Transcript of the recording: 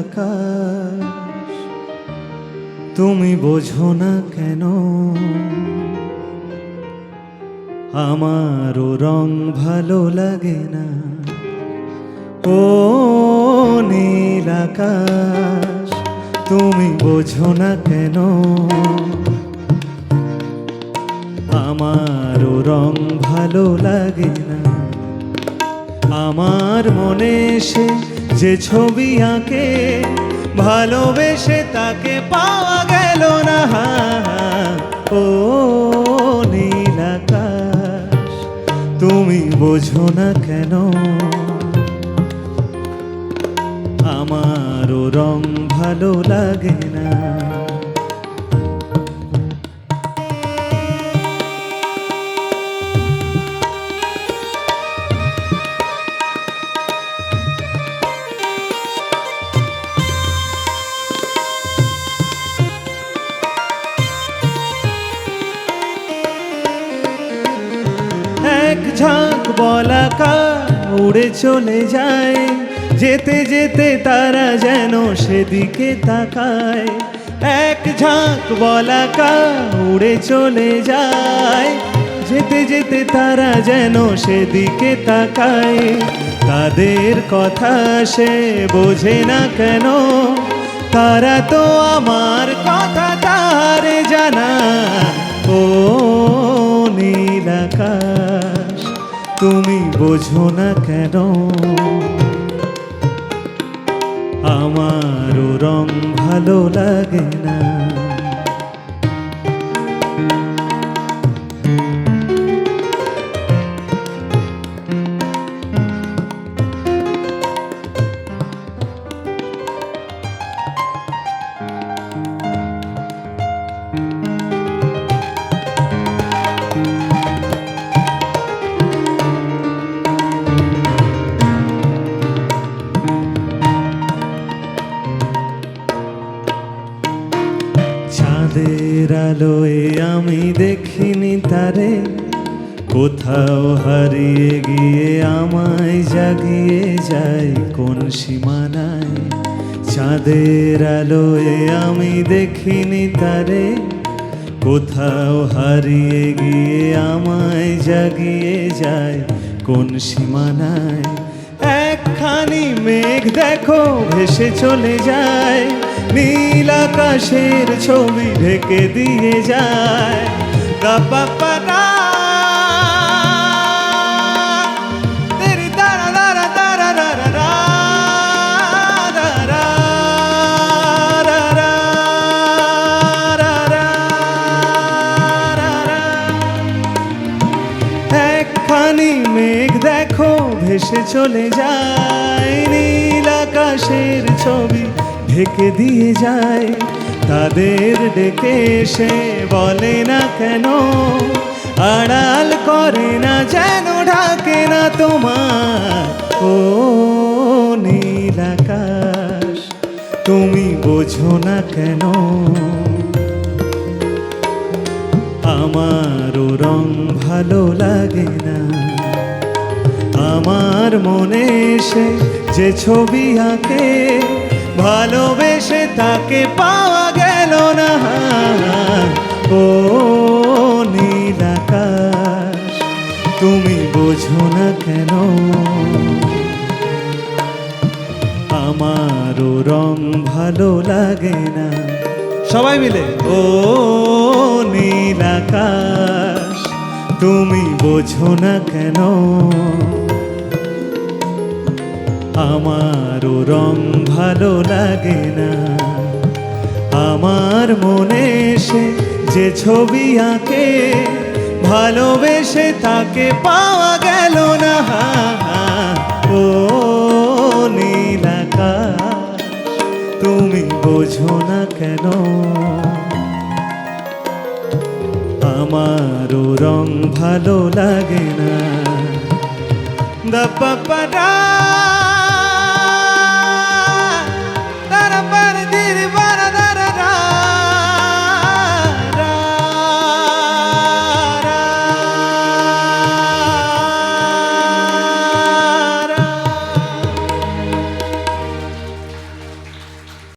আকাশ। তুমি বোঝো না কেন? আমারও রং ভালো লাগে না। ও নীল আকাশ, তুমি বোঝো না কেন? আমারও রং ভালো লাগে না। আমার মনে সে যে ছবি আঁকে, ভালোবেসে তাকে পাওয়া গেল না। ও নীল আকাশ তুমি বোঝো না কেন? আমারও রং ভালো লাগে না। ঝাঁক বলাকা উড়ে চলে যায়। যেতে যেতে তারা যেন সেদিকে তাকায়। এক ঝাঁক বলাকা উড়ে চলে যায়। যেতে যেতে তারা যেন সেদিকে তাকায়। তাদের কথা সে বোঝে না কেন? তারা তো আমার কথা তারে জানা। ও নীল আকাশ। তুমি বোঝো না কেন? আমারও রং ভালো লাগে না। আলোয় আমি দেখিনি তারে। কোথাও হারিয়ে গিয়ে আমায় জাগিয়ে যায় কোন সীমানায়। চাঁদের আলোয় আমি দেখিনি তারে। কোথাও হারিয়ে গিয়ে আমায় জাগিয়ে যায় কোন সীমানায়। একখানি মেঘ দেখো, ভেসে চলে যায়। নীল আকাশের ছবি ঢেকে দিয়ে যায়। রা রা। একখানি মেঘ দেখো ভেসে চলে যায়। নীল আকাশের ছবি ঢেকে দিয়ে যায়। তাদের ডেকে সে বলে না কেন? আড়াল করে না যেন ঢাকে না তোমার। ও নীল আকাশ, তুমি বোঝো না কেন? আমারও রং ভালো লাগে না। আমার মনে সে যে ছবি আঁকে ভালোবেসে তাকে পাওয়া গেল না। ও নীল আকাশ তুমি বোঝো না কেন? আমারও রং ভালো লাগে না। সবাই মিলে, ও নীল আকাশ তুমি বোঝো না কেন? আমারও রং ভালো লাগে না। আমার মনে সে যে ছবি আঁকে, ভালোবেসে তাকে পাওয়া গেল না। ও নীলাকা তুমি বোঝো না কেন? আমারও রং ভালো লাগে না। দা